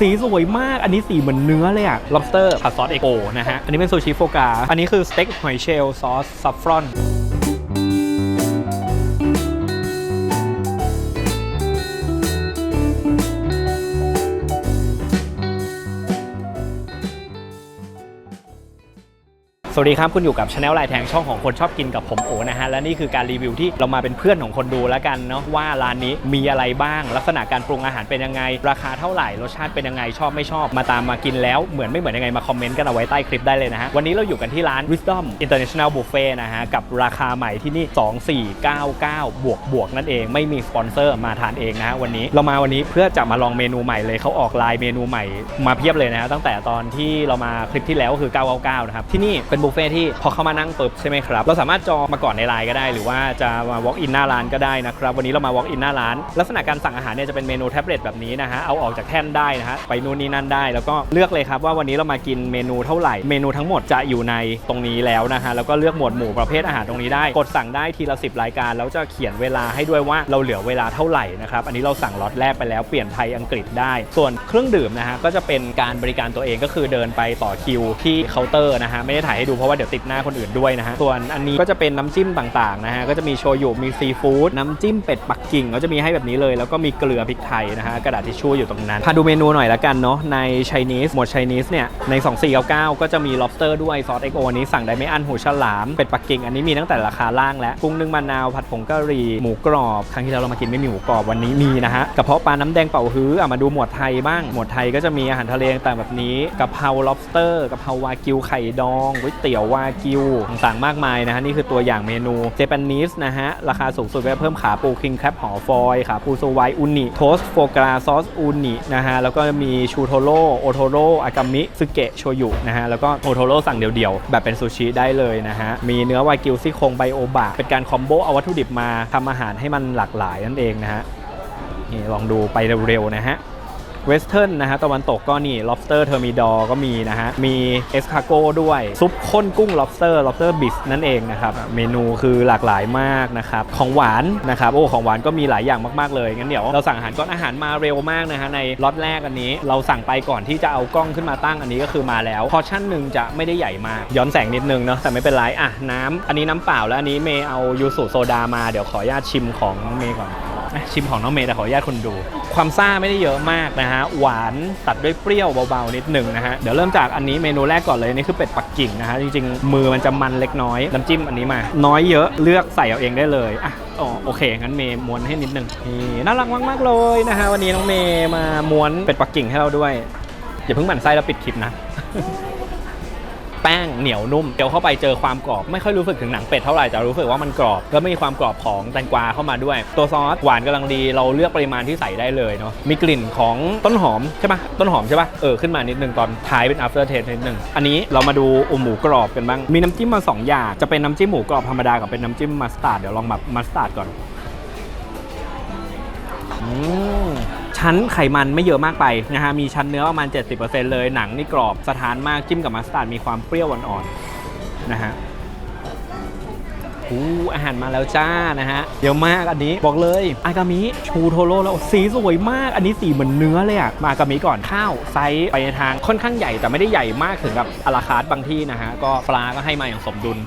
สีสวยมาก อันนี้สีเหมือนเนื้อเลยอะ lobster ผัดซอสเอกโอนะฮะ อันนี้เป็นซูชิโฟกา อันนี้คือสเต็กหอยเชลล์ซอสซัฟฟรอน วัสดีครับคุณอยู่กับช anel ลายแทงช่องของคนชอบกินกับผมโอนะฮะและนี่คือการรีวิวที่เรามาเป็นเพื่อนของคนดูแล้วกันเนาะว่าร้านนี้มีอะไรบ้าง ลักษณะการปรุงอาหารเป็นยังไง ราคาเท่าไหร่รสชาติเป็นยังไงชอบไม่ชอบมาตามมากินแล้วเหมือนไม่เหมือนยังไงมาคอมเมนต์กันเอาไว้ใต้คลิปได้เลยนะฮะวันนี้เราอยู่กันที่ร้าน Wisdom International Buffet นะฮะกับราคาใหม่ที่นี่ 2499 บวกบวกนั่นเองไม่มีสปอนเซอร์มาทานเองนะฮะวันนี้เรามาวันนี้เพื่อจะมาลองเมนูใหม่เลยเขาออกลน์เมนูใหม่มาเพียบเลยนะฮะตั้งแต่ตอนที่เรามาคลิปที่แล้วก็คือ 999 นะครับที่นี่เป็นบุฟเฟ่ที่พอเข้ามานั่งปุ๊บใช่ไหมครับ เราสามารถจองมาก่อนในไลน์ก็ได้ หรือว่าจะมา walk in หน้าร้านก็ได้นะครับ วันนี้เรามา walk in หน้าร้าน ลักษณะการสั่งอาหารเนี่ยจะเป็นเมนูแท็บเล็ตแบบนี้นะฮะ เอาออกจากแท่นได้นะฮะ ไปนู่นนี่นั่นได้ แล้วก็เลือกเลยครับว่าวันนี้เรามากินเมนูเท่าไหร่ เมนูทั้งหมดจะอยู่ในตรงนี้แล้วนะฮะ แล้วก็เลือกหมวดหมู่ประเภทอาหารตรงนี้ได้ กดสั่งได้ทีละ 10 รายการ แล้วจะเขียนเวลาให้ด้วยว่าเราเหลือเวลาเท่าไหร่นะครับ อันนี้เราสั่งล็อตแรกไปแล้ว เปลี่ยนไทยอังกฤษได้ ส่วนเครื่องดื่มนะฮะ ก็จะเป็นการบริการตัวเองก็คือเดินไปต่อคิวที่เคาน์เตอร์นะฮะ ไม่ได้ถ่ายให้ดูเพราะว่าเดี๋ยวติดหน้าคนอื่นด้วยนะฮะส่วนอันนี้ก็จะเป็นน้ำจิ้มต่างๆนะฮะก็จะมีโชยุมีซีฟู้ดน้ำจิ้มเป็ดปักกิ่งก็จะมีให้แบบนี้เลย แล้วก็มีเกลือพริกไทยนะฮะกระดาษทิชชู่อยู่ตรงนั้นพาดูเมนูหน่อยละกันเนาะใน Chinese หมวด Chinese เนี่ยใน 2499 ก็จะมี lobster ด้วยซอส XO อันนี้สั่งได้ไม่อั้นหูฉลามเป็ดปักกิ่งอันนี้มีตั้งแต่ราคาล่างแล้วกุ้งนึ่งมะนาวผัดผงกะหรี่หมูกรอบครั้งที่แล้วเรามากินไม่มีหมูกรอบวันนี้มีนะฮะกระเพาะปลาน้ำแดงเป่าฮื้ออะมาดูหมวดไทยบ้างหมวดไทยก็จะมีอาหารทะเลต่างแบบนี้กะเพรา lobster กะเพราวากิวไข่ดองก๋วยเตยววากิวต่างๆมากมายนะฮะนี่คือตัวอย่างเมนูเจแปนนิสนะฮะราคาสูงสุดก็เพิ่มขาปูคิงแคบห่อฟอยขาปูโซไวอุนิโทสโฟกราซอสอุนินะฮะแล้วก็มีชูโทโร่โอโทโร่อากามิซึเกะโชยุนะฮะแล้วก็โอโทโร่สั่งเดี่ยวๆ แบบเป็นซูชิได้เลยนะฮะมีเนื้อวากิวซี่โครงไบโอบะเป็นการคอมโบเอาวัตถุดิบมาทำอาหารให้มันหลากหลายนั่นเองนะฮะนี่ลองดูไปเร็วๆนะฮะ เวสเทิร์นนะฮะตะวันตกก็นี่ lobster thermidor ก็มีนะฮะ มี escargot ด้วย ซุปข้นกุ้ง lobster lobster b i s นั่นเองนะครับ เมนูคือหลากหลายมากนะครับ ของหวานนะครับ โอ้ ของหวานก็มีหลายอย่างมาก ๆ เลย งั้นเดี๋ยวเราสั่งอาหารก่อนอาหารมาเร็วมากนะฮะ ในล็อตแรกอันนี้ เราสั่งไปก่อนที่จะเอากล้องขึ้นมาตั้งอันนี้ก็คือมาแล้ว พอชั่นหนึ่งจะไม่ได้ใหญ่มาก ย้อนแสงนิดนึงเนาะ แต่ไม่เป็นไร อะ น้ำอันนี้น้ำเปล่าแล้วอันนี้เมย์เอายูสุโซดามา เดี๋ยวขออนุญาตชิมของน้องเมย์ก่อน อะชิมของน้องเมย์แต่ขออนุญาตคนดู ความซ่าไม่ได้เยอะมากนะฮะ หวานตัดด้วยเปรี้ยวเบาๆนิดหนึ่งนะฮะ เดี๋ยวเริ่มจากอันนี้เมนูแรกก่อนเลย นี่คือเป็ดปักกิ่งนะฮะ จริงๆ มือมันจะมันเล็กน้อยน้ำจิ้มอันนี้มา น้อยเยอะเลือกใส่เอาเองได้เลยอะอ๋อโอเค งั้นเมย์ม้วนให้นิดหนึ่งนี่น่ารักมากๆเลยนะฮะวันนี้น้องเมย์มาม้วนเป็ดปักกิ่งให้เราด้วยอย่าเพิ่งหมั่นไส้แล้วปิดคลิปนะ แป้งเหนียวนุ่มเคี้ยวเข้าไปเจอความกรอบ ไม่ค่อยรู้สึกถึงหนังเป็ดเท่าไหร่แต่รู้สึกว่ามันกรอบแล้วมีความกรอบของแตงกวาเข้ามาด้วย ตัวซอสหวานกำลังดีเราเลือกปริมาณที่ใส่ได้เลยเนาะมีกลิ่นของต้นหอมใช่ปะต้นหอมใช่ปะเออขึ้นมานิดนึงตอนท้ายเป็น after taste นิดนึงอันนี้เรามาดูอมหมูกรอบกันบ้างมีน้ำจิ้มมาสองอย่างจะเป็นน้ำจิ้มหมูกรอบธรรมดากับเป็นน้ำจิ้มมัสตาร์ดเดี๋ยวลองแบบมัสตาร์ดก่อนอืม ชั้นไขมันไม่เยอะมากไปนะฮะมีชั้นเนื้อประมาณ 70%เลยหนังนี่กรอบสถานมากจิ้มกับมัสตาร์ดมีความเปรี้ยวอ่อนๆนะฮะอู้อาหารมาแล้วจ้านะฮะเยอะมากอันนี้บอกเลยอากามิชูโทโร่แล้วสีสวยมากอันนี้สีเหมือนเนื้อเลยอะมาอากามิก่อนข้าวไซส์ไปในทางค่อนข้างใหญ่แต่ไม่ได้ใหญ่มากถึงกับอาราคาร์ทบางที่นะฮะก็ปลาก็ให้มาอย่างสมดุล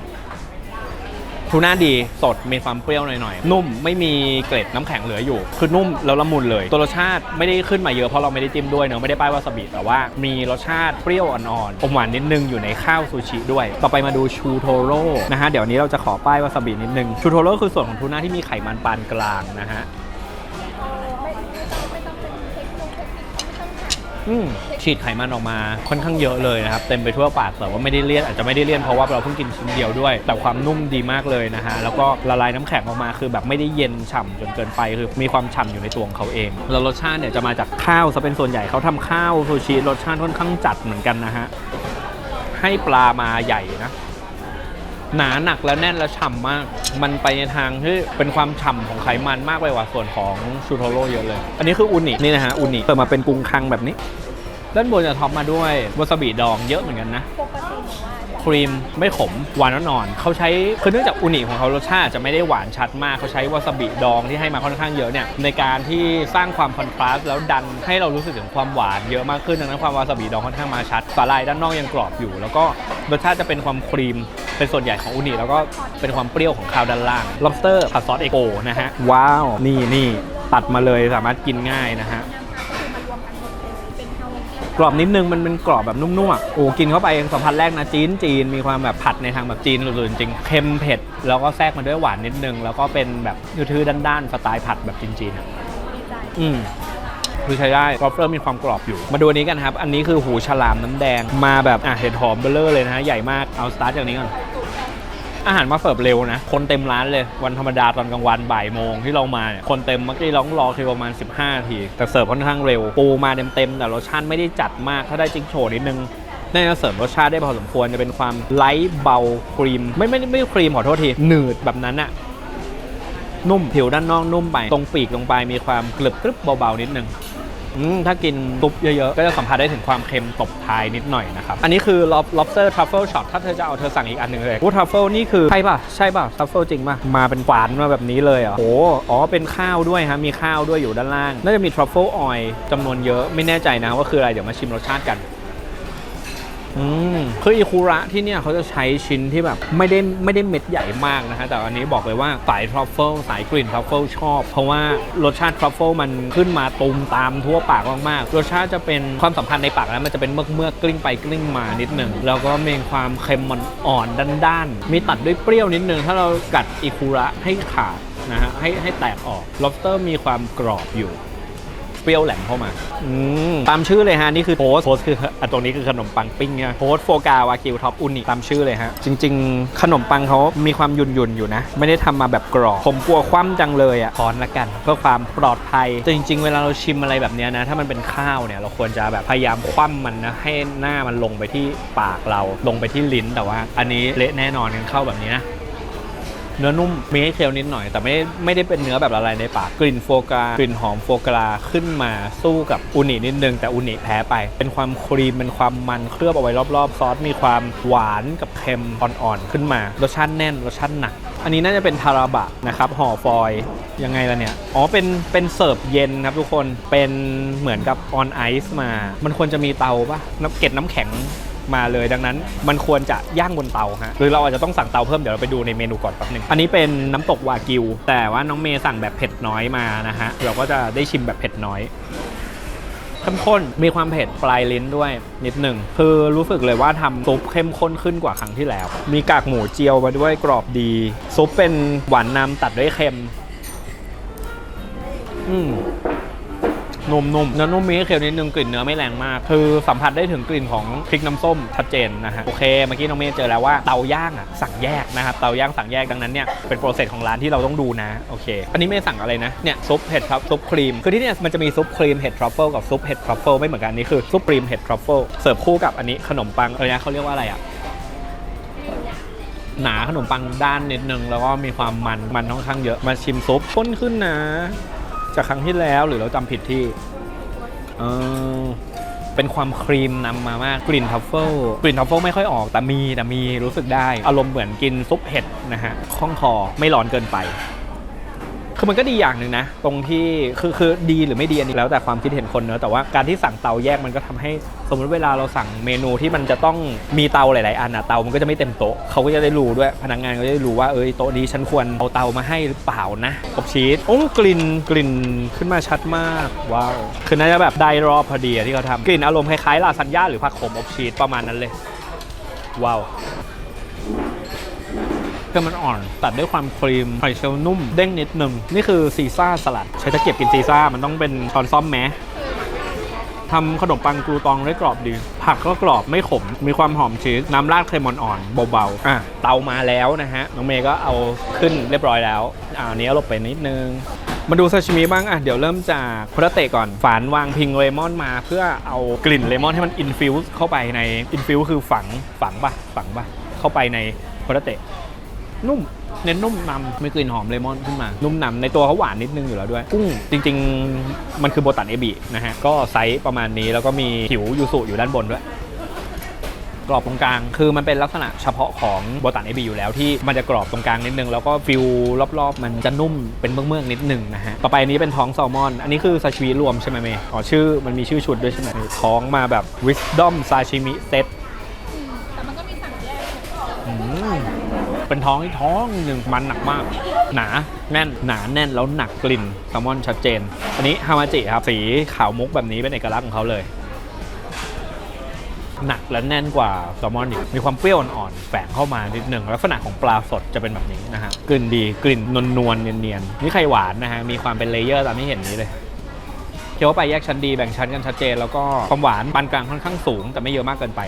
ทูน่าดีสดมีความเปรี้ยวหน่อยๆ นุ่มไม่มีเกล็ดน้ำแข็งเหลืออยู่ คือนุ่มแล้วละมุนเลย ตัวรสชาติไม่ได้ขึ้นมาเยอะเพราะเราไม่ได้จิ้มด้วยเนอะไม่ได้ป้ายวาซาบิแต่ว่ามีรสชาติเปรี้ยวอ่อนๆอมหวานนิดนึงอยู่ในข้าวซูชิด้วย ต่อไปมาดูชูโทโร่นะฮะเดี๋ยวนี้เราจะขอป้ายวาซาบินิดนึงชูโทโร่คือส่วนของทูน่าที่มีไขมันปานกลางนะฮะ อืม ฉีดไขมันออกมาค่อนข้างเยอะเลยนะครับเต็มไปทั่วปากแต่ว่าไม่ได้เลี่ยนอาจจะไม่ได้เลี่ยนเพราะว่าเราเพิ่งกินชิ้นเดียวด้วย แต่ความนุ่มดีมากเลยนะฮะแล้วก็ละลายน้ำแข็งออกมาคือแบบไม่ได้เย็นฉ่ำจนเกินไปคือมีความฉ่ำอยู่ในตัวของเขาเองแล้วรสชาติเนี่ยจะมาจากข้าวซะเป็นส่วนใหญ่เขาทำข้าวซูชิรสชาติค่อนข้างจัดเหมือนกันนะฮะให้ปลามาใหญ่นะ หนาหนักแล้วแน่นแล้วฉ่ำมาก มันไปในทางที่เป็นความฉ่ำของไขมันมากไปกว่าส่วนของชูโทโร่เยอะเลย อันนี้คืออุนินี่นะฮะอุนิเปิดมาเป็นกุ้งคังแบบนี้ ด้านบนจะท็อปมาด้วยวาซาบิดองเยอะเหมือนกันนะปกติหนูว่าจะ ครีมไม่ขมหวานอ่อนๆเขาใช้คือเนื่องจากอุนิของเขารสชาติจะไม่ได้หวานชัดมากเขาใช้วาซาบิดองที่ให้มาค่อนข้างเยอะเนี่ยในการที่สร้างความคอนทราสต์แล้วดันให้เรารู้สึกถึงความหวานเยอะมากขึ้นดังนั้นความวาซาบิดองค่อนข้างมาชัดสาลายด้านนอกยังกรอบอยู่ แล้วก็รสชาติจะเป็นความครีมเป็นส่วนใหญ่ของอุนิแล้วก็เป็นความเปรี้ยวของคาวด้านล่าง lobster ผัดซอสเอโกนะฮะว้าวนี่นี่ตัดมาเลยสามารถกินง่ายนะฮะ รอบนิดนึงมันเป็นกรอบแบบนุ่มๆอะโอ้กินเข้าไปสัมผัสแรกนะจีนจีนมีความแบบผัดในทางแบบจีนเลยจริงๆเค็มเผ็ด แล้วก็แทรกมาด้วยหวานนิดนึง แล้วก็เป็นแบบทื่อๆด้านๆสไตล์ผัดแบบจีนๆอะดีใจอืมคือใช้ได้กรอบเฟอร์มีความกรอบอยู่ มาดูอันนี้กันครับ อันนี้คือหูฉลามน้ำแดง มาแบบอะเห็ดหอมเบลเลอร์เลยนะฮะ ใหญ่มาก เอาสตาร์ทจากนี้ก่อน อาหารมาเสิร์ฟเร็วนะ คนเต็มร้านเลย วันธรรมดาตอนกลางวันบ่ายโมงที่เรามาเนี่ยคนเต็มเมื่อกี้ร้องรอคือประมาณ 15นาที แต่เสิร์ฟค่อนข้างเร็ว ปูมาเต็มๆแต่รสชาติไม่ได้จัดมาก ถ้าได้จิ๊กโชนิดนึงน่าจะเสริมรสชาติได้พอสมควรจะเป็นความไลท์เบาครีม ไม่ไม่ไม่ครีมขอโทษทีหนืดแบบนั้นอะนุ่มผิวด้านนอกนุ่มไป ตรงปีกลงไปมีความกรึบกรึบเบาๆนิดนึง อืมถ้ากินซุปเยอะๆ ก็จะสัมผัสได้ถึงความเค็มตบท้ายนิดหน่อยนะครับ อันนี้คือ lob- lobster truffle shot ถ้าเธอจะเอาเธอสั่งอีกอันหนึ่งเลยว่า truffle นี่คือ ใช่ป่ะ ใช่ป่ะ truffle จริงป่ะ มาเป็นฝานมาแบบนี้เลยเหรอโอ้อ๋อ เป็นข้าวด้วยฮะ มีข้าวด้วยอยู่ด้านล่าง น่าจะมี truffle oil จำนวนเยอะ ไม่แน่ใจนะว่าคืออะไร เดี๋ยวมาชิมรสชาติกัน อืมคืออีคูระที่เนี่ยเขาจะใช้ชิ้นที่แบบไม่ได้ไม่ได้เม็ดใหญ่มากนะฮะแต่อันนี้บอกเลยว่าสายทรัฟเฟิลสายกลิ่นทรัฟเฟิลชอบ เพราะว่ารสชาติทรัฟเฟิลมันขึ้นมาตุมตามทั่วปากมากๆรสชาติจะเป็นความสัมพันธ์ในปากแล้วมันจะเป็นเมือกเมือกกลิ้งไปกลิ้งมานิดหนึ่งแล้วก็มีความเค็มมันอ่อนด้านๆมีตัดด้วยเปรี้ยวนิดนึงถ้าเรากัดอีคูระให้ขาดนะฮะให้ให้แตกออก lobster มีความกรอบอยู่ เปรี้ยวแหลมเข้ามาอืมตามชื่อเลยฮะ นี่คือโทสโทสคืออะตรงนี้คือขนมปังปิ้งเนี่ยโทสโฟกาวากิวท็อปอุนิตามชื่อเลยฮะ จริง ๆ ขนมปังเขามีความหยุ่นๆอยู่นะ ไม่ได้ทำมาแบบกรอบ ผมกลัวคว่ำจังเลยอะคอนละกัน เพื่อความปลอดภัย แต่จริง ๆ เวลาเราชิมอะไรแบบเนี้ยนะ ถ้ามันเป็นข้าวเนี่ยเราควรจะแบบพยายามคว่ำมันนะให้หน้ามันลงไปที่ปากเราลงไปที่ลิ้นแต่ว่า อันนี้เละแน่นอนกันเข้าแบบนี้นะ เนื้อนุ่มมีให้เคี้ยวนิดหน่อย แต่ไม่ไม่ได้เป็นเนื้อแบบละลายในปากกลิ่นโฟกากลิ่นหอมโฟกาขึ้นมาสู้กับอุนินิดนึงแต่อุนิแพ้ไป เป็นความครีมเป็นความมันเคลือบเอาไว้รอบๆ ซอสมีความหวานกับเค็มอ่อนๆขึ้นมารสชาติแน่นรสชาติหนัก อันนี้น่าจะเป็นทาราบะนะครับห่อฟอยยังไงล่ะเนี่ย อ๋อ เป็น เป็นเสิร์ฟเย็นครับทุกคน เป็นเหมือนกับออนไอซ์มา มันควรจะมีเตาปะน้ำเกล็ดน้ำแข็ง มาเลย ดังนั้นมันควรจะย่างบนเตาฮะหรือเราอาจจะต้องสั่งเตาเพิ่มเดี๋ยวเราไปดูในเมนูก่อนแป๊บนึงอันนี้เป็นน้ำตกวากิว แต่ว่าน้องเมย์สั่งแบบเผ็ดน้อยมานะฮะเราก็จะได้ชิมแบบเผ็ดน้อยเข้มข้นมีความเผ็ดปลายลิ้นด้วยนิดหนึ่งคือรู้สึกเลยว่าทำซุปเข้มข้นขึ้นกว่าครั้งที่แล้ว มีกากหมูเจียวมาด้วยกรอบดี ซุปเป็นหวานนำตัดด้วยเค็ม อืม นุ่มๆเนื้อนุ่มมีให้เคี้ยวนิดนึงกลิ่นเนื้อไม่แรงมาก คือสัมผัสได้ถึงกลิ่นของพริกน้ำส้มชัดเจนนะฮะโอเคเมื่อกี้น้องเมย์เจอแล้วว่าเตาย่างอะสั่งแยกนะครับเตาย่างสั่งแยกดังนั้นเนี่ยเป็นโปรเซสของร้านที่เราต้องดูนะโอเค อันนี้เมย์สั่งอะไรนะเนี่ยซุปเห็ดครับซุปครีมคือที่เนี่ยมันจะมีซุปครีมเห็ดทรัฟเฟิลกับซุปเห็ดทรัฟเฟิลไม่เหมือนกันอันนี่คือซุปครีมเห็ดทรัฟเฟิลเสิร์ฟคู่กับอันนี้ขนมปังเออเนี่ยเขาเรียกว่าอะไรอะหนาขนมปังด้านนิดนึงแล้วก็มีความมันมันค่อนข้างเยอะมาชิมซุปข้นขึ้นนะ จากครั้งที่แล้วหรือเราจำผิดที่เออเป็นความครีมนำมามากกลิ่นทัฟเฟิลกลิ่นทัฟเฟิลไม่ค่อยออกแต่มีแต่มีรู้สึกได้ อารมณ์เหมือนกินซุปเห็ดนะฮะคล่องคอไม่ร้อนเกินไป คือมันก็ดีอย่างหนึ่งนะ ตรงที่คือคือดีหรือไม่ดีอันนี้แล้วแต่ความคิดเห็นคนเนอะแต่ว่าการที่สั่งเตาแยกมันก็ทำให้สมมติเวลาเราสั่งเมนูที่มันจะต้องมีเตาหลาย ๆ อันอะเตามันก็จะไม่เต็มโต๊ะเขาก็จะได้รู้ด้วยพนักงานก็จะได้รู้ว่าเอ้ยโต๊ะนี้ฉันควรเอาเตามาให้หรือเปล่านะอบชีสโอ้กลิ่นกลิ่นขึ้นมาชัดมากว้าวคือน่าจะแบบได้รอบพอดีที่เขาทำกลิ่นอารมณ์คล้ายๆลาซานญ่าหรือผักขมอบชีสประมาณนั้นเลยว้าว คือมันอ่อน ตัดด้วยความครีมหอยเชลล์นุ่มเด้งนิดหนึ่งนี่คือซีซ่าสลัด ใช้ตะเกียบกินซีซ่ามันต้องเป็นช้อนซ่อมแม้ทำขนมปังกรูตองได้กรอบดี ผักก็กรอบไม่ขม มีความหอมชีสน้ำราดเค็มอ่อนๆเบาๆอะเตามาแล้วนะฮะ น้องเมย์ก็เอาขึ้นเรียบร้อยแล้วอ่าอันนี้เอาหลบไปนิดนึงมาดูซาชิมิบ้างอะเดี๋ยวเริ่มจากคุระเตะก่อน ฝานวางพิงเลมอนมา เพื่อเอากลิ่นเลมอนให้มันอินฟิวส์เข้าไปในอินฟิวคือฝังฝังปะฝังปะเข้าไปในคุระเตะ นุ่ม เน้นนุ่มนำมีกลิ่นหอมเลมอนขึ้นมา นุ่มนำในตัวเขาหวานนิดนึงอยู่แล้วด้วย กุ้งจริง ๆ มันคือโบตันเอบินะฮะ ก็ไซส์ประมาณนี้แล้วก็มีผิวยูสุอยู่ด้านบนด้วยกรอบตรงกลาง คือมันเป็นลักษณะเฉพาะของโบตันเอบีอยู่แล้วที่มันจะกรอบตรงกลางนิดนึง แล้วก็ฟิลรอบๆ มันจะนุ่มเป็นเมือกๆนิดนึงนะฮะ ต่อไปนนี้เป็นท้องแซลมอน อันนี้คือซาชิมิรวมใช่ไหมเมย์อ๋อชื่อมันมีชื่อชุดด้วยใช่ไหมท้องมาแบบ wisdom sashimi set เป็นท้องที่ท้องหนึ่งมันหนักมาก หนาแน่นหนาแน่นแล้วหนักกลิ่นแซลมอนชัดเจน อันนี้ฮามาจิครับสีขาวมุกแบบนี้เป็นเอกลักษณ์ของเขาเลยหนักและแน่นกว่าแซลมอนอีกมีความเปรี้ยวอ่อนๆแฝงเข้ามานิดหนึ่งลักษณะของปลาสดจะเป็นแบบนี้นะฮะกลิ่นดีกลิ่นนวลนวลๆเนียนๆนี่ไข่หวานนะฮะมีความเป็นเลเยอร์ตามที่เห็นนี้เลยเคี้ยวไปแยกชั้นดีแบ่งชั้นกันชัดเจน แล้วก็ความหวานปานกลางค่อนข้างสูง แต่ไม่เยอะมากเกินไป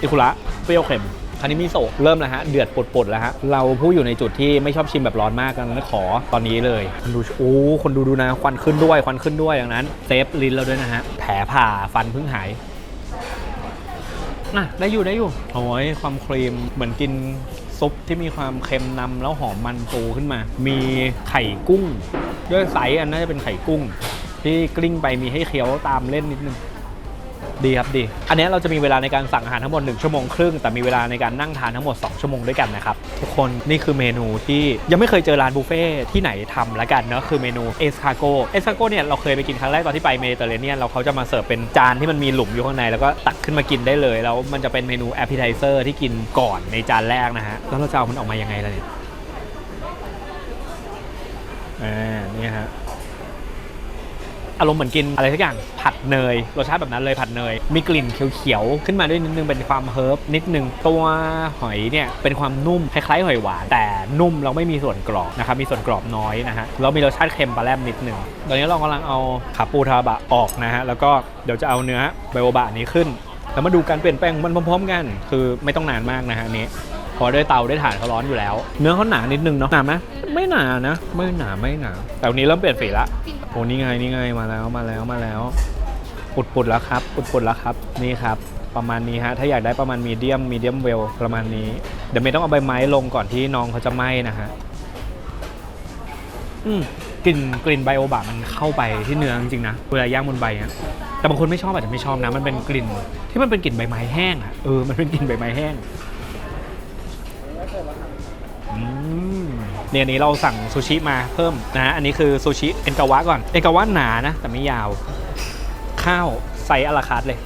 อิคุระเปรี้ยวเค็ม คานิมิโซะเริ่มแล้วฮะ เดือดปุดๆแล้วฮะ เราผู้อยู่ในจุดที่ไม่ชอบชิมแบบร้อนมากดันั้นขอตอนนี้เลยคนดูโอ้คนดูดูนะ ควันขึ้นด้วยควันขึ้นด้วยอย่างนั้นเซฟลิ้นเราด้วยนะฮะ แผลผ่าฟันเพิ่งหายน่ะได้อยู่ได้อยู่โอ้ยความครีมเหมือนกินซุปที่มีความเค็มนำแล้วหอมมันปูขึ้นมา มีไข่กุ้ง ด้วยไซส์อันน่าจะเป็นไข่กุ้ง ที่กลิ้งไปมีให้เคี้ยวตามเล่นนิดนึง ดีครับดี อันนี้เราจะมีเวลาในการสั่งอาหารทั้งหมด 1 ชั่วโมงครึ่ง แต่มีเวลาในการนั่งทานทั้งหมด 2 ชั่วโมงด้วยกันนะครับทุกคนนี่คือเมนูที่ยังไม่เคยเจอร้านบุฟเฟ่ที่ไหนทำแล้วกันเนาะคือเมนูเอสคาโกเอสคาโกเนี่ยเราเคยไปกินครั้งแรกตอนที่ไปเมดิเตอร์เรเนียนแล้วเขาจะมาเสิร์ฟเป็นจานที่มันมีหลุมอยู่ข้างในแล้วก็ตักขึ้นมากินได้เลยแล้วมันจะเป็นเมนูแอปเป i ไ z เซอร์ที่กินก่อนในจานแรกนะฮะแล้วเราจะเอามันออกมายังไงล่ะเนี่ยอ่านี่ฮะ อารมณ์เหมือนกินอะไรสักอย่างผัดเนยรสชาติแบบนั้นเลยผัดเนย มีกลิ่นเขียวๆขึ้นมาด้วยนิดนึงเป็นความเฮิร์บนิดนึงตัวหอยเนี่ยเป็นความนุ่มคล้ายๆหอยหวาน แต่นุ่มเราไม่มีส่วนกรอบนะครับมีส่วนกรอบน้อยนะฮะแล้วมีรสชาติเค็มปลาแรมนิดนึงตอนนี้เรากำลังเอาขาปูทาบะออกนะฮะแล้วก็เดี๋ยวจะเอาเนื้อไบโอบะนี้ขึ้นแล้วมาดูการเปลี่ยนแปลงของมันพร้อมๆกัน คือไม่ต้องนานมากนะฮะอันนี้ เพอด้วยเตาด้วยถ่านเขาร้อนอยู่แล้ว เนื้อเขาหนานิดนึงเนาะหนาไหมไม่หนานะ ไม่หนาไม่หนา แต่วันนี้เริ่มเปลี่ยนสีละโอ้นี่ไงนี่ไงมาแล้วมาแล้วมาแล้วปุดปุดๆแล้วครับปุดปุดๆแล้วครับนี่ครับประมาณนี้ฮะ ถ้าอยากได้ประมาณมีเดียมมีเดียมเวลประมาณนี้ เดี๋ยวไม่ต้องเอาใบไม้ลงก่อนที่น้องเขาจะไหม้นะฮะอืมกลิ่นกลิ่นไบโอบะมันเข้าไปที่เนื้อจริงๆนะเวลาย่างบนใบอะแต่บางคนไม่ชอบอาจจะไม่ชอบนะ มันเป็นกลิ่นที่มันเป็นกลิ่นใบไม้แห้งอะเออมันเป็นกลิ่นใบไม้แห้ง เนี่ยนี้เราสั่งซูชิมาเพิ่มนะฮะอันนี้คือซูชิเอ็นกาวะก่อน เอ็นกาวะหนานะ แต่ไม่ยาว ข้าวไซส์อลาคาร์ทเลย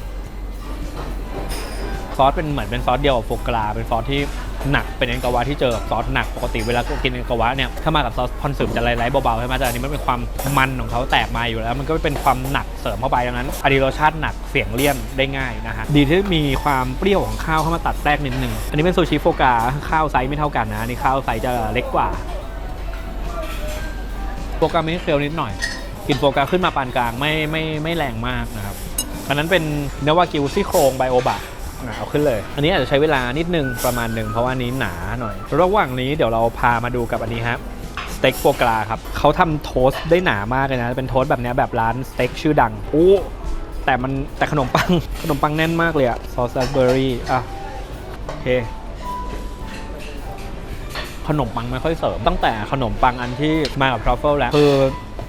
ซอสเป็นเหมือนเป็นซอสเดียวกับโฟกราเป็นซอสที่ หนักเป็นเอ็นกาวะที่เจอซอสหนักปกติเวลากินเอ็นกาวะเนี่ยถ้ามากับซอสพอนสึมจะไล่ๆเบาๆใช่ไหมแต่อันนี้มันเป็นความมันของเขาแตกมาอยู่แล้ว มันก็เป็นความหนักเสริมเข้าไปดังนั้นอันนี้รสชาติหนักเสียงเลี่ยนได้ง่ายนะฮะดีที่มีความเปรี้ยวของข้าวเข้ามาตัดแทรกนิดนึงอันนี้เป็นซูชิโฟกาข้าวไซส์ไม่เท่ากันนะนี่ข้าวไซส์จะเล็กกว่าโฟกาไม่เคี้ยวนิดหน่อยกินโฟกาขึ้นมาปานกลางไม่ไม่ไม่แรงมากนะครับอันนั้นเป็นเนื้อวากิวซี่โครงไบโอบะ เอาขึ้นเลย อันนี้อาจจะใช้เวลานิดนึงประมาณหนึ่งเพราะว่าอันนี้หนาหน่อย ระหว่างนี้เดี๋ยวเราพามาดูกับอันนี้ครับสเต็กโฟกราครับเขาทำโทสต์ได้หนามากเลยนะ เป็นโทสต์แบบนี้แบบร้านสเต็กชื่อดังโอ้แต่มันแต่ขนมปังขนมปังแน่นมากเลยอะซอสราสเบอร์รี่อะโอเคขนมปังไม่ค่อยเสริมตั้งแต่ขนมปังอันที่มากับทรัฟเฟิลแล้วคือ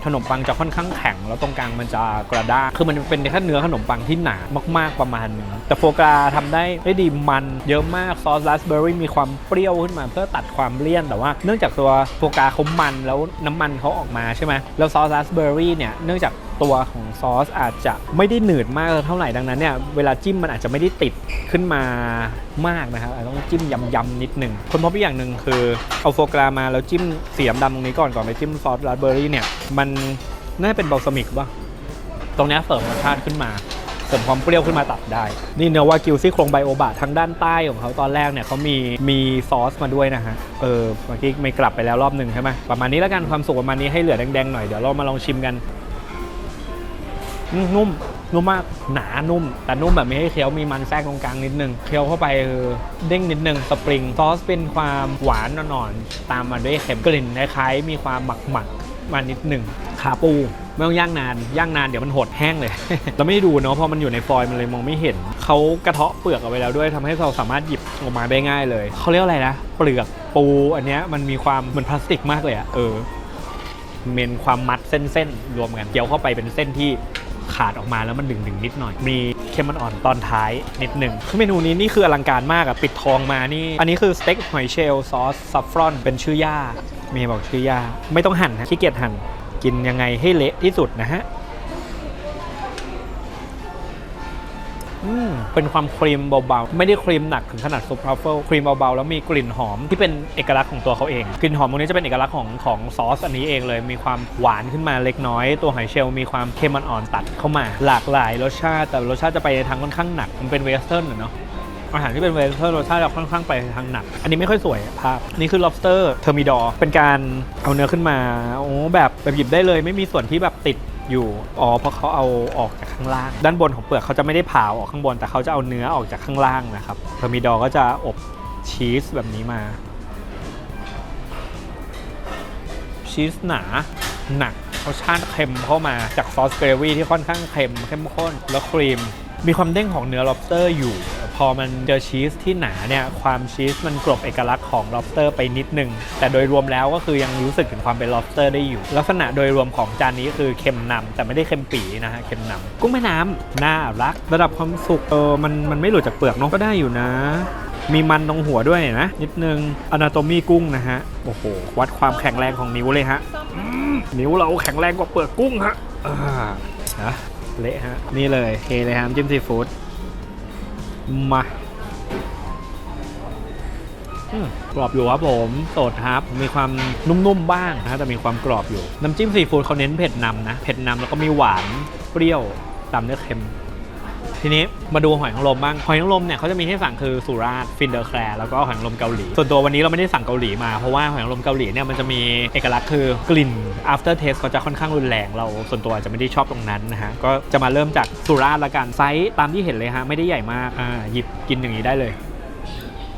ขนมปังจะค่อนข้างแข็ง แล้วตรงกลางมันจะกระด้างคือมันเป็นแค่เนื้อขนมปังที่หนามาก ๆประมาณนึงแต่โฟกาทำได้ได้ดีมันเยอะมากซอสราสเบอร์รี่มีความเปรี้ยวขึ้นมา เพื่อตัดความเลี่ยนแต่ว่าเนื่องจากตัวโฟกาเขามันแล้วน้ำมันเขาออกมาใช่ไหมแล้วซอสราสเบอร์รี่เนี่ยเนื่องจาก ตัวของซอสอาจจะไม่ได้หนืดมากเท่าไหร่ดังนั้นเนี่ยเวลาจิ้มมันอาจจะไม่ได้ติดขึ้นมามากนะครับอาจจะต้องจิ้มยำๆนิดหนึ่งคนพบอีกอย่างหนึ่งคือเอาโฟกรามาแล้วจิ้มสีดำตรงนี้ก่อนก่อนไปจิ้มซอสราสเบอร์รี่เนี่ยมันน่าจะเป็นบัลซามิกป่ะตรงนี้เสริมรสชาติขึ้นมาเสริมความเปรี้ยวขึ้นมาตัดได้ นี่เนื้อวากิวซี่โครงไบโอบะทางด้านใต้ของเขาตอนแรกเนี่ยเขามีมีซอสมาด้วยนะฮะ เออเมื่อกี้ไม่กลับไปแล้วรอบหนึ่งใช่ไหมประมาณนี้แล้วกันความสุกประมาณนี้ให้เหลือแดงๆหน่อย เดี๋ยวเรามาลองชิมกัน นุ่มนุ่มมากหนานุ่ม แต่นุ่มแบบไม่ให้เคี้ยวมีมันแทรกตรงกลางนิดนึงเคี้ยวเข้าไปคือเด้งนิดนึงสปริงซอสเป็นความหวานอ่อนๆตามมาด้วยเค็มกลิ่นคล้ายๆมีความหมักหมักๆมานิดนึงขาปูไม่ต้องย่างนานย่างนานเดี๋ยวมันหดแห้งเลยเราไม่ได้ดูเนาะเพราะมันอยู่ในฟอยล์มันเลยมองไม่เห็นเขากระเทาะเปลือกเอาไว้แล้วด้วยทำให้เราสามารถหยิบออกมาได้ง่ายเลยเขาเรียกอะไรนะเปลือกปูอันเนี้ยมันมีความเหมือนพลาสติกมากเลยอะเออเมนความมัดเส้นๆรวมกันเกี่ยวเข้าไปเป็นเส้นที่ ขาดออกมาแล้วมันดึงดึงนิดหน่อย มีเค็มมันอ่อนตอนท้ายนิดหนึ่งคือเมนูนี้นี่คืออลังการมากอะปิดทองมานี่ อันนี้คือสเต็กหอยเชลล์ซอสซัฟฟรอนเป็นชื่อย่าเมย์บอกชื่อย่าไม่ต้องหั่นนะขี้เกียจหั่นกินยังไงให้เละที่สุดนะฮะ เป็นความครีมเบาๆ ไม่ได้ครีมหนักถึงขนาดซุปทรัฟเฟิลครีมเบาๆ แล้วมีกลิ่นหอมที่เป็นเอกลักษณ์ของตัวเขาเอง กลิ่นหอมตรงนี้จะเป็นเอกลักษณ์ของของซอสอันนี้เองเลย มีความหวานขึ้นมาเล็กน้อย ตัวหอยเชลล์มีความเค็มอ่อนๆตัดเข้ามา หลากหลายรสชาติ แต่รสชาติจะไปในทางค่อนข้างหนัก มันเป็นเวสเทิร์นอเนาะอาหารที่เป็นเวสเทิร์นรสชาติจะค่อนข้างไปทางหนัก อันนี้ไม่ค่อยสวยภาพ นี่คือ lobster thermidor เป็นการเอาเนื้อขึ้นมา โอ้แบบแบบหยิบได้เลย ไม่มีส่วนที่แบบติด อยู่ อ๋อ เพราะเขาเอาออกจากข้างล่าง ด้านบนของเปลือกเขาจะไม่ได้ผ่าออกข้างบน แต่เขาจะเอาเนื้อออกจากข้างล่างนะครับ thermidor ก็จะอบชีสแบบนี้มา ชีสหนา หนักรสชาติเค็มเข้ามาจากซอสเกรวี่ที่ค่อนข้างเค็มเข้มข้น แล้วครีม มีความเด้งของเนื้อ lobster อยู่ อมันเจอชีสที่หนาเนี่ยความชีสมันกลบเอกลักษณ์ของ lobster ไปนิดนึง แต่โดยรวมแล้วก็คือยังรู้สึกถึงความเป็น lobster ได้อยู่ ลักษณะโดยรวมของจานนี้คือเค็มนำแต่ไม่ได้เค็มปีนะฮะเค็มนำกุ้งแม่น้ำน่ารัก ระดับความสุกเออมันมันไม่หลุดจากเปลือกเนอะก็ได้อยู่นะมีมันตรงหัวด้วยนะ นิดนึง anatomy กุ้งนะฮะ โอ้โห วัดความแข็งแรงของนิ้วเลยฮะนิ้วเราแข็งแรงกว่าเปลือกกุ้งฮะอ่านะเละฮะ นี่เลยเทเลยฮะจิ้มซีฟู้ด มาอกรอบอยู่ครับผมโสดครับ มีความนุ่มๆบ้างนะแต่มีความกรอบอยู่ น้ำจิ้มซีฟู้ดเขาเน้นเผ็ดนำนะ เผ็ดนำแล้วก็มีหวานเปรี้ยวตามเนื้อเค็ม ทีนี้มาดูหอยนางรมบ้าง หอยนางรมเนี่ยเขาจะมีให้สั่งคือสุราษฎร์ฟินเดอร์แคลร์แล้วก็หอยนางรมเกาหลี ส่วนตัววันนี้เราไม่ได้สั่งเกาหลีมา เพราะว่าหอยนางรมเกาหลีเนี่ยมันจะมีเอกลักษณ์คือกลิ่น after taste เขาจะค่อนข้างรุนแรงเราส่วนตัวอาจจะไม่ได้ชอบตรงนั้นนะฮะก็จะมาเริ่มจากสุราษฎร์ละกันไซส์ตามที่เห็นเลยฮะไม่ได้ใหญ่มากอ่าหยิบกินอย่างนี้ได้เลย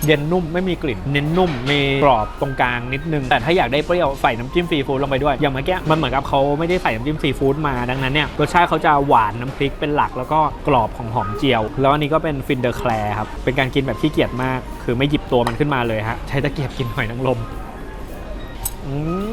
เย็นนุ่มไม่มีกลิ่น เน้นนุ่มมีกรอบตรงกลางนิดนึง แต่ถ้าอยากได้เปรี้ยวใส่น้ำจิ้มซีฟู้ดลงไปด้วย อย่างเมื่อกี้มันเหมือนกับเขาไม่ได้ใส่น้ำจิ้มซีฟู้ดมาดังนั้นเนี่ยรสชาติเขาจะหวานน้ำพริกเป็นหลักแล้วก็กรอบของหอมเจียว แล้วอันนี้ก็เป็นฟินเดอร์แคลร์ครับเป็นการกินแบบขี้เกียจมาก คือไม่หยิบตัวมันขึ้นมาเลยฮะใช้ตะเกียบกินหอยนางรมอืม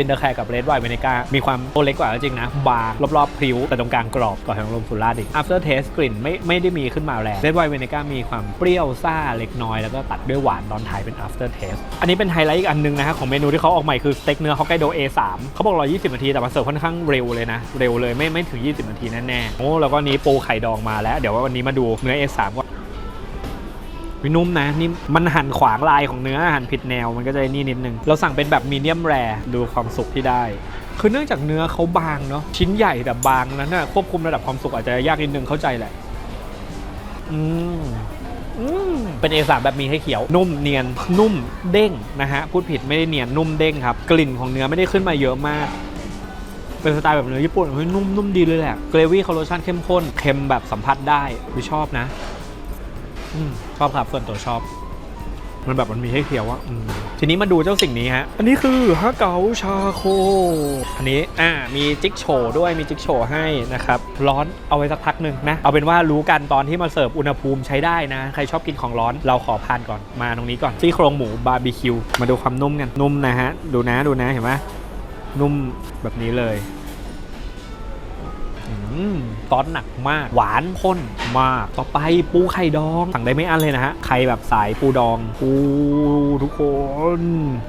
ฟินเดอร์แคร์กับเรดไวน์เวเนก้ามีความตัวเล็กกว่าก็จริงนะ บางรอบๆพริ้วแต่ตรงกลางกรอบกว่าของลมสุราษฎร์อีก after taste กลิ่นไม่ไม่ได้มีขึ้นมาแรงเรดไวน์เวเนก้ามีความเปรี้ยวซ่าเล็กน้อยแล้วก็ตัดด้วยหวานตอนท้ายเป็น after taste อันนี้เป็นไฮไลท์อีกอันหนึงนะฮะของเมนูที่เขาออกใหม่คือสเต็กเนื้อฮอกไกโด A3 เขาบอก120นาทีแต่มาเสิร์ฟค่อนข้างเร็วเลยนะเร็วเลยไม่ไม่ถึง 20นาทีแน่ๆโอ้แล้วก็นี้ปูไข่ดองมาแล้ว เดี๋ยววันนี้มาดูเนื้อ A3 ก่อน วินุ่มนะนี่มันหั่นขวางลายของเนื้อหั่นผิดแนวมันก็จะนี่นิดนึง เราสั่งเป็นแบบมีเดียมแรดูความสุกที่ได้ คือเนื่องจากเนื้อเขาบางเนาะชิ้นใหญ่แต่บางนั้นน่ะควบคุมระดับความสุกอาจจะยากนิดนึงเข้าใจแหละอืมอืมเป็น A3 แบบมีให้เขียว นุ่มเนียนนุ่มเด้งนะฮะ พูดผิดไม่ได้เนียนนุ่มเด้งครับ กลิ่นของเนื้อไม่ได้ขึ้นมาเยอะมาก เป็นสไตล์แบบเนื้อญี่ปุ่นเฮ้ยนุ่มนุ่มดีเลยแหละเกรวี่เขารสชาติเข้มข้นเค็มแบบสัมผัสได้วิชอบนะ อืมชอบครับส่วนตัวชอบ มันแบบมันมีให้เคี้ยวว่าอืมทีนี้มาดูเจ้าสิ่งนี้ฮะ อันนี้คือฮะเก๋าชาโค อันนี้อ่ามีจิ๊กโชว์ด้วยมีจิ๊กโชว์ให้นะครับ ร้อนเอาไว้สักพักหนึ่งนะ เอาเป็นว่ารู้กันตอนที่มาเสิร์ฟอุณหภูมิใช้ได้นะ ใครชอบกินของร้อนเราขอพานก่อนมาตรงนี้ก่อนซี่โครงหมูบาร์บีคิวมาดูความนุ่มกันนุ่มนะฮะ ดูนะดูนะเห็นไหมนุ่มแบบนี้เลยอืม ซอสหนักมาก หวานข้นมาก ต่อไปปูไข่ดอง สั่งได้ไม่อั้นเลยนะฮะ ใครแบบสายปูดอง ปูทุกคน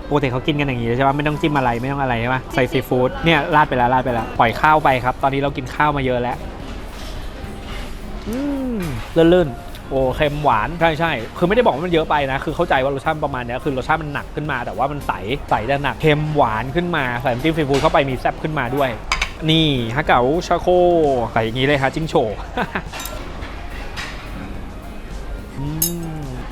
ปกติเขากินกันอย่างนี้ใช่ปะไม่ต้องจิ้มอะไรไม่ต้องอะไรใช่ปะใส่ซีฟู้ดเนี่ยราดไปแล้วราดไปแล้วปล่อยข้าวไปครับ ตอนนี้เรากินข้าวมาเยอะแล้วอืมลื่นๆโอ้เค็มหวาน ใช่ใช่คือไม่ได้บอกว่ามันเยอะไปนะ คือเข้าใจว่ารสชาติประมาณเนี้ยคือรสชาติมันหนักขึ้นมา แต่ว่ามันใสใสแต่หนักเค็มหวานขึ้นมาใส่น้ำจิ้มซีฟู้ดเข้าไปมีแซ่บขึ้นมาด้วย นี่ฮะเก๋าชาโคใส่อย่างนี้เลยฮะจิ้งโฉ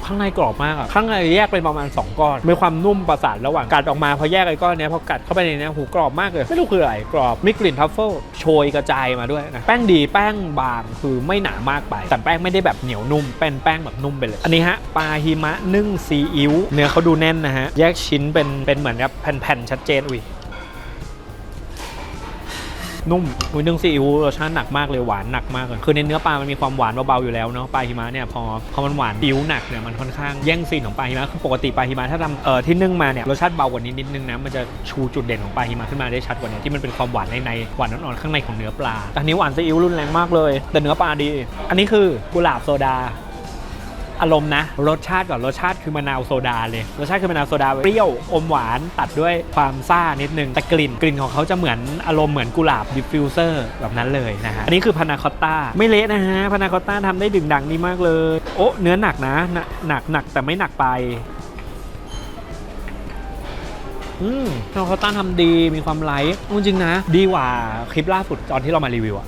ข้างในกรอบมากอะข้างในแยกเป็นประมาณ 2 ก้อน มีความนุ่มประสานระหว่างกัดออกมาพอแยกไอ้ก้อนเนี้ยพอกัดเข้าไปในเนี้ยหูกรอบมากเลย ไม่รู้คืออะไรกรอบมีกลิ่นทัฟเฟิลโชยกระจายมาด้วยนะ แป้งดีแป้งบางคือไม่หนามากไป แต่แป้งไม่ได้แบบเหนียวนุ่ม เป็นแป้งแบบนุ่มไปเลย อันนี้ฮะปลาหิมะนึ่งซีอิ๊วเนื้อเขาดูแน่นนะฮะ แยกชิ้นเป็นเป็นเหมือนกับแผ่นๆชัดเจนอุ้ย นุ่มอุ้ยนึ่งซีอิ๊วรสชาติหนักมากเลยหวานหนักมากเลยคือในเนื้อปลามันมีความหวานเบาๆอยู่แล้วเนาะปลาหิมะเนี่ยพอพอมันหวานอิ๊วหนักเนี่ยมันค่อนข้างแย่งซีนของปลาหิมะคือปกติปลาหิมะถ้าทำเอ่อที่นึ่งมาเนี่ยรสชาติเบากว่านี้นิดนึงนะมันจะชูจุดเด่นของปลาหิมะขึ้นมาได้ชัดกว่านี้ที่มันเป็นความหวานในในหวานอ่อนๆข้างในของเนื้อปลาแต่นนี้หวานซีอิ๊วรุนแรงมากเลย แต่เนื้อปลาดี อันนี้คือกุหลาบโซดา อารมณ์นะ รสชาติก่อนรสชาติคือมะนาวโซดาเลย รสชาติคือมะนาวโซดาเปรี้ยวอมหวานตัดด้วยความซ่านิดนึงแต่กลิ่นกลิ่นของเขาจะเหมือนอารมณ์เหมือนกุหลาบดิฟฟิวเซอร์แบบนั้นเลยนะฮะอันนี้คือพานาคอตต้าไม่เละนะฮะพานาคอตต้าทำได้ดึงดังดีมากเลย โอ้เนื้อหนักนะหนักหนักแต่ไม่หนักไปอืมพานาคอตต้าทำดีมีความไลท์จริงนะ ดีกว่าคลิปล่าสุดตอนที่เรามารีวิวอะ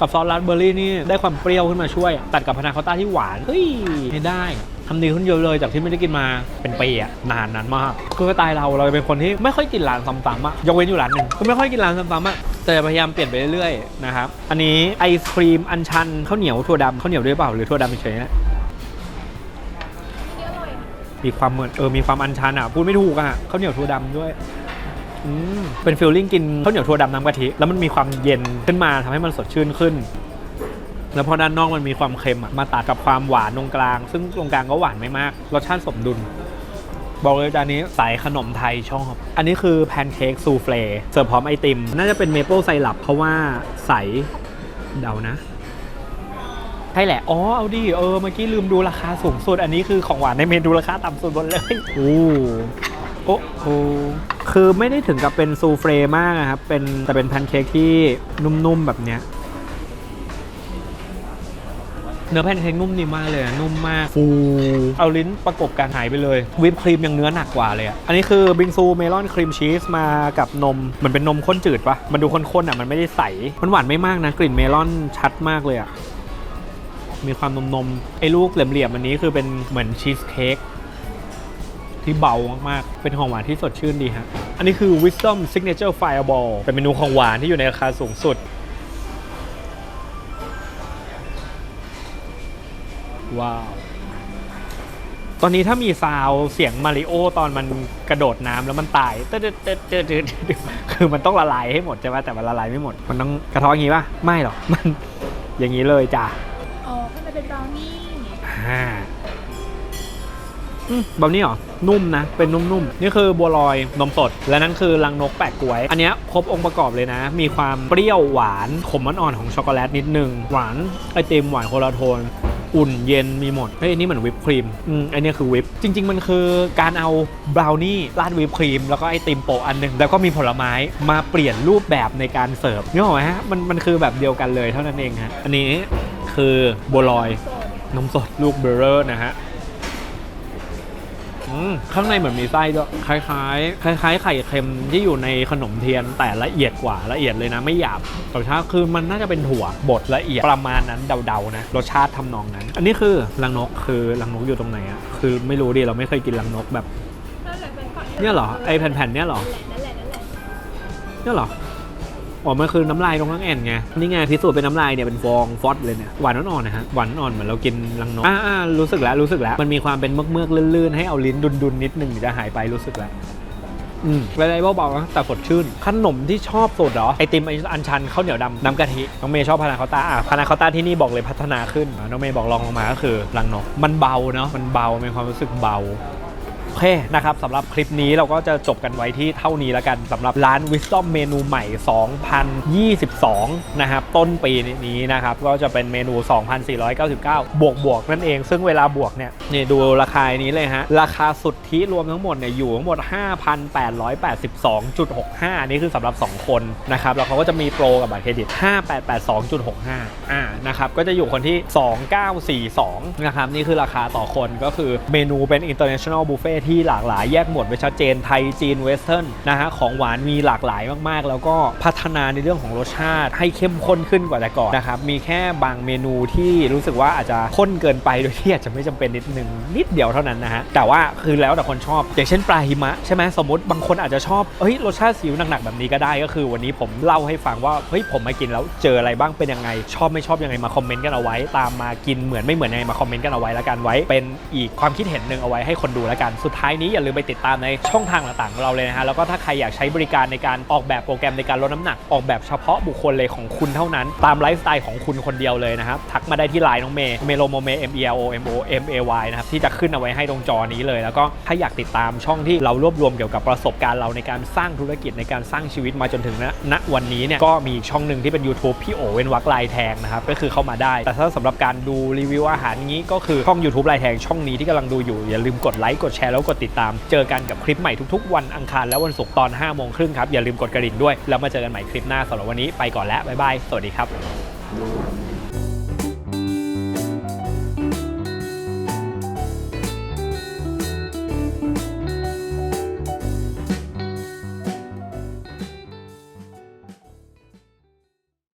กับซอสราสเบอร์รี่นี่ได้ความเปรี้ยวขึ้นมาช่วย ตัดกับพานาคอต้าที่หวาน เฮ้ยไม่ได้ทำดีขึ้นเยอะเลยจากที่ไม่ได้กินมาเป็นปีอะนานนั้นมากคือสไตล์เราเราเป็นคนที่ไม่ค่อยกินร้านซ้ำๆอะยกเว้นอยู่ร้านหนึ่งก็ไม่ค่อยกินร้านซ้ำๆอะแต่พยายามเปลี่ยนไปเรื่อยๆนะครับอันนี้ไอศครีมอันชันข้าวเหนียวถั่วดำข้าวเหนียวด้วยเปล่าหรือถั่วดำเฉยๆนะนี่ยมีความเหมือนเออมีความอันชันอะพูดไม่ถูกอะข้าวเหนียวถั่วดำด้วย เป็นฟิลลิ่งกินข้าวเหนียวถั่วดำน้ำกะทิ แล้วมันมีความเย็นขึ้นมาทำให้มันสดชื่นขึ้น แล้วพอด้านนอกมันมีความเค็มมาตัดกับความหวานตรงกลาง ซึ่งตรงกลางก็หวานไม่มาก รสชาติสมดุล บอกเลยจานนี้สายขนมไทยชอบ อันนี้คือแพนเค้กซูเฟลเสิร์ฟพร้อมไอติม น่าจะเป็นเมเปิลไซรัปเพราะว่าใสเดานะใช่แหละ อ๋อ เอาดิ เออ เมื่อกี้ลืมดูราคาสูงสุด อันนี้คือของหวานในเมนูราคาต่ำสุดบนเลย โอ้ โอ้โหคือไม่ได้ถึงกับเป็นซูเฟรมากนะครับ เป็นแต่เป็นแพนเค้กที่นุ่มๆแบบเนี้ย เนื้อแพนเค้กนุ่มดีมากเลยอะนุ่มมาก ฟู เอาลิ้นประกบกันหายไปเลย วิปครีมยังเนื้อหนักกว่าเลยอะอันนี้คือบิงซูเมลอนครีมชีสมากับนม มันเป็นนมข้นจืดปะมันดูข้นๆอะมันไม่ได้ใส มันหวานไม่มากนะ กลิ่นเมลอนชัดมากเลยอะมีความนมนมๆไอ้ลูกเหลี่ยมๆอันนี้คือเป็นเหมือนชีสเค้ก ที่เบามากๆ เป็นของหวานที่สดชื่นดีฮะ อันนี้คือ Wisdom Signature Fireball เป็นเมนูของหวานที่อยู่ในราคาสูงสุด ว้าว ตอนนี้ถ้ามีซาวด์เสียงมาริโอตอนมันกระโดดน้ำแล้วมันตายเต้นเต้นเต้นเต้นคือมันต้องละลายให้หมดใช่ไหมแต่มันละลายไม่หมด มันต้องกระท้ออย่างงี้ป่ะ ไม่หรอก มันอย่างนี้เลยจ้ะ อ๋อข้างในเป็นบราวนี่อ่าอืม แบบนี้เหรอ นุ่มนะ เป็นนุ่มๆ นี่คือบัวลอยนมสด และนั่นคือรังนกแปะกล้วย อันนี้ครบองค์ประกอบเลยนะ มีความเปรี้ยวหวานขมอ่อนๆของช็อกโกแลตนิดนึง หวานไอติมหวานโคลาโทนอุ่นเย็นมีหมด เฮ้ยนนี้เหมือนวิปครีม อืมอันนี้คือวิป จริง ๆ มันคือการเอาบราวนี่ราดวิปครีม แล้วก็ไอติมโปะอันหนึ่งแล้วก็มีผลไม้มาเปลี่ยนรูปแบบในการเสิร์ฟนึกออฮะ มันมันคือแบบเดียวกันเลยเท่านั้นเองฮะ อันนี้คือบัวลอยนมสดลูกเบอร์เรอร์นะฮะ ข้างในเหมือนมีไส้ด้วยคล้ายๆคล้ายๆไข่เค็มที่อยู่ในขนมเทียนแต่ละเอียดกว่าละเอียดเลยนะไม่หยาบรสชาติคือมันน่าจะเป็นถั่วบดละเอียดประมาณนั้นเดาๆนะรสชาติทำนองนั้น อันนี้คือรังนกคือรังนกอยู่ตรงไหนอะคือไม่รู้ดิเราไม่เคยกินรังนกแบบนั่นแหละเป็นฝั่งเนี่ยเหรอไอแผ่นๆเนี่ยเหรอนั่นแหละนั่นแหละเนี่ยเหรอ อ๋อมันคือน้ำลายตรงข้างแอนไงนี่ไงพิสูจน์เป็นน้ำลายเนี่ยเป็นฟองฟอสเลยเนี่ยหวานอ่อนๆนะฮะหวานอ่อนเหมือนเรากินรังนกอ่าๆรู้สึกแล้วรู้สึกแล้วมันมีความเป็นเมือกๆลื่นๆให้เอาลิ้นดุนๆนิดนึงถึงจะหายไปรู้สึกแล้วอืมอะไรเบาๆนะแต่สดชื่น ขนมที่ชอบสุดเหรอ ไอติมอันชันข้าวเหนียวดำน้ำกะทิ น้องเมย์ชอบพานาคอตต้าอะพานาคอตต้าที่นี่บอกเลยพัฒนาขึ้น น้องเมย์บอกลองลงมาก็คือรังนกมันเบาเนาะมันเบามีความรู้สึกเบาโอ เคนะครับสำหรับคลิปนี้เราก็จะจบกันไว้ที่เท่านี้แล้วกันสำหรับร้าน Wisdom เมนูใหม่ 2022 นะครับ ต้นปีนี้นะครับ ก็จะเป็นเมนู 2,499 บวกบวกนั่นเอง ซึ่งเวลาบวกเนี่ยนี่ดูราคานี้เลยฮะ ราคาสุทธิรวมทั้งหมดเนี่ยอยู่ทั้งหมด 5,882.65 นี่คือสำหรับ 2 คนนะครับ แล้วเขาก็จะมีโปรกับบัตรเครดิต 5882.65 อ่านะครับก็จะอยู่คนที่ 2942 นะครับนี่คือราคาต่อคนก็คือเมนูเป็น international buffet ที่หลากหลายแยกหมวดไว้ชัดเจนไทยจีนเวสเทิร์นนะฮะของหวานมีหลากหลายมากๆ แล้วก็พัฒนาในเรื่องของรสชาติให้เข้มข้นขึ้นกว่าแต่ก่อนนะครับมีแค่บางเมนูที่รู้สึกว่าอาจจะข้นเกินไปโดยที่อาจจะไม่จำเป็นนิดนึงนิดเดียวเท่านั้นนะฮะแต่ว่าคือแล้วแต่คนชอบ อย่างเช่นปลาหิมะใช่ไหมสมมติบางคนอาจจะชอบเฮ้ยรสชาติซีอิ๊วหนักๆแบบนี้ก็ได้ก็คือ วันนี้ผมเล่าให้ฟังว่าเฮ้ยผมมากินแล้วเจออะไรบ้างเป็นยังไง ชอบไม่ชอบยังไงมาคอมเมนต์กันเอาไว้ ตามมากินเหมือนไม่เหมือนยังไงมาคอมเมนต์กันเอาไว้แล้วกันไว้ เป็นอีกความคิดเห็นหนึ่งเอาไว้ให้คนดูแล้วกันสุดท้ายนี้อย่าลืมไปติดตามในช่องทางต่างๆของเราเลยนะฮะแล้วก็ถ้าใครอยากใช้บริการในการออกแบบโปรแกรมในการลดน้ำหนัก ออกแบบเฉพาะบุคคลเลยของคุณเท่านั้น ตามไลฟ์สไตล์ของคุณคนเดียวเลยนะครับทักมาได้ที่ไลน์น้องเมย์เมโลโมเม M E L O M O M A Y นะครับที่จะขึ้นเอาไว้ให้ตรงจอนี้เลย แล้วก็ถ้าอยากติดตามช่องที่เรารวบรวมเกี่ยวกับประสบการณ์เราในการสร้างธุรกิจในการสร้างชีวิตมาจนถึงณณวันนี้เนี่ยก็มีช่องหนึ่งที่เป็น YouTube พี่โอเวนวักลายแทงนะครับก็คือเข้ามาได้ แต่ถ้าสำหรับการดูรีวิวอาหารนี้ก็คือช่อง YouTube ลายแทงช่องนี้ที่กำลังดูอยู่อย่าลืมกดไลค์กดแชร์แล้วกดติดตาม เจอกันกับคลิปใหม่ทุกๆ วันอังคารและวันศุกร์ตอน5โมงครึ่งครับ อย่าลืมกดกระดิ่งด้วย แล้วมาเจอกันใหม่คลิปหน้าสำหรับวันนี้ไปก่อนแล้วบ๊ายบายสวัสดีครับ